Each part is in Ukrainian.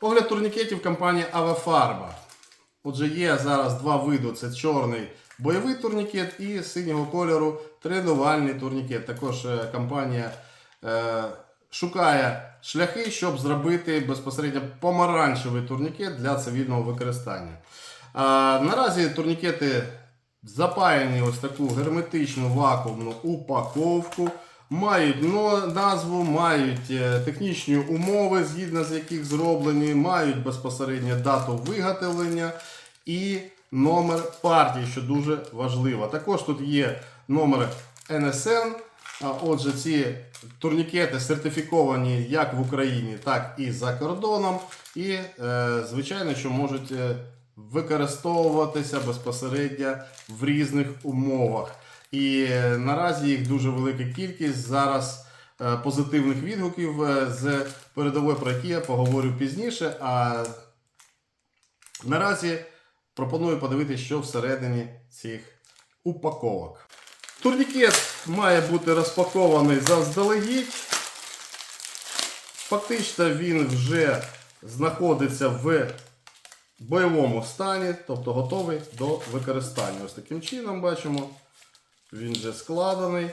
Огляд турнікетів компанії Авафарба. Отже, є зараз два види: це чорний бойовий турнікет і синього кольору тренувальний турнікет. Також е, компанія е, шукає шляхи, щоб зробити безпосередньо помаранчевий турнікет для цивільного використання. А, наразі турнікети запаяні ось таку герметичну вакуумну упаковку. Мають назву, мають е, технічні умови, згідно з яких зроблені, мають безпосередньо дату виготовлення і номер партії, що дуже важливо. Також тут є номер NSN. Отже, ці турнікети сертифіковані як в Україні, так і за кордоном. І, е, звичайно, що можуть е, використовуватися безпосередньо в різних умовах. І е, наразі їх дуже велика кількість. Зараз е, позитивних відгуків е, з передової, про які я поговорю пізніше. А наразі пропоную подивитися, що всередині цих упаковок. Турнікет має бути розпакований заздалегідь. Фактично він вже знаходиться в бойовому стані, тобто готовий до використання. Ось таким чином бачимо. Він вже складений.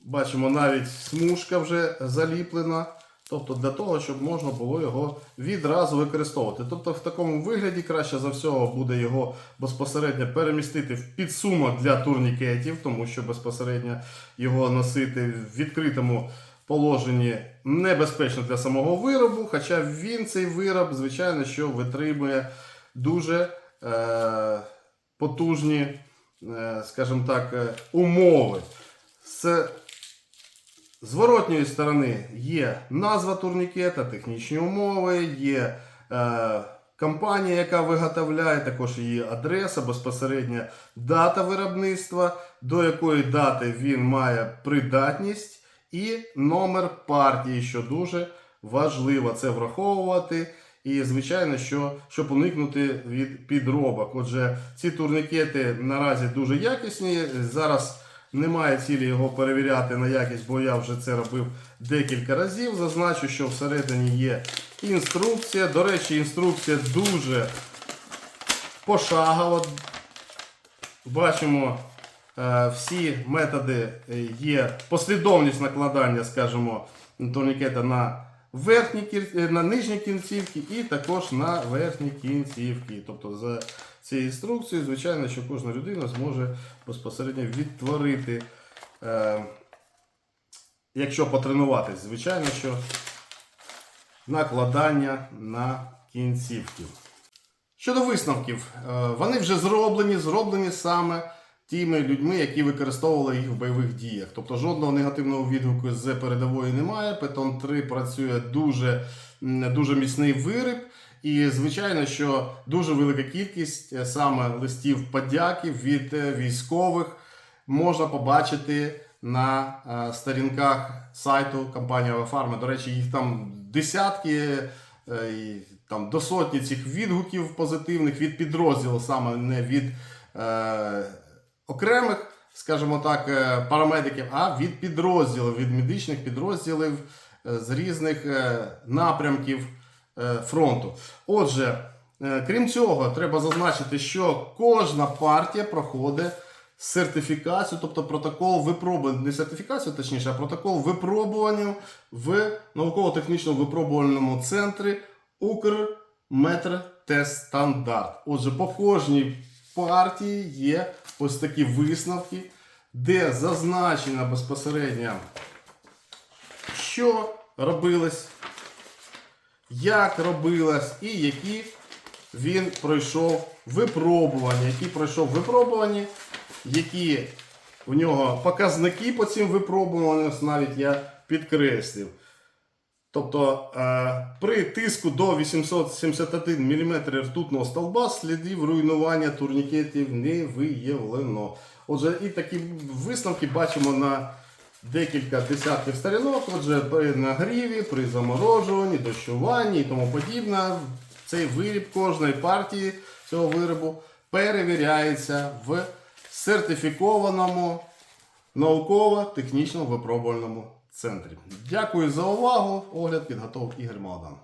Бачимо, навіть смужка вже заліплена. Тобто для того, щоб можна було його відразу використовувати. Тобто в такому вигляді краще за всього буде його безпосередньо перемістити в підсумок для турнікетів, тому що безпосередньо його носити в відкритому положенні небезпечно для самого виробу. Хоча він цей вироб, звичайно, що витримує дуже е, потужні, скажімо так, е, умови. З зворотньої сторони є назва турнікета, технічні умови, є е, компанія, яка виготовляє, також її адреса, безпосередня дата виробництва, до якої дати він має придатність, і номер партії, що дуже важливо це враховувати. І, звичайно, що, щоб уникнути від підробок. Отже, ці турнікети наразі дуже якісні. Зараз немає цілі його перевіряти на якість, бо я вже це робив декілька разів. Зазначу, що всередині є інструкція. До речі, інструкція дуже пошагова. Бачимо е, всі методи е, є послідовність накладання, скажімо, турнікета на верхні е, на нижні кінцівки і також на верхні кінцівки. Тобто за цією інструкцією, звичайно, що кожна людина зможе безпосередньо відтворити, е, якщо потренуватись, звичайно, що накладання на кінцівки. Щодо висновків, е, вони вже зроблені, зроблені саме тими людьми, які використовували їх в бойових діях. Тобто жодного негативного відгуку з передової немає. Петон 3 працює дуже, дуже міцний виріб. І звичайно, що дуже велика кількість е, саме листів подяки від е, військових можна побачити на е, сторінках сайту компанії Авафарма. До речі, їх там десятки. Там до сотні цих відгуків позитивних від підрозділу, саме не від окремих, скажімо так, е, парамедиків, а від підрозділів, від медичних підрозділів е, з різних е, напрямків фронту. Отже, крім цього, треба зазначити, що кожна партія проходить сертифікацію, тобто протокол випробування, не сертифікацію, точніше, а протокол випробування в науково-технічному випробувальному центрі Укрметртестстандарт. Отже, по кожній партії є ось такі висновки, де зазначено безпосередньо, що робилось, як робилось і які він пройшов випробування, які пройшов випробування, які у нього показники по цим випробуванням, навіть я підкреслив. Тобто е, при тиску до 871 мм ртутного столба слідів руйнування турнікетів не виявлено. Отже, і такі висновки бачимо на декілька десятків сторінок. Отже, при нагріві, при заморожуванні, дощуванні і тому подібне. Цей виріб кожної партії цього виробу перевіряється в сертифікованому науково-технічному випробувальному центрі. Дякую за увагу. Огляд підготовки Ігор Молодан.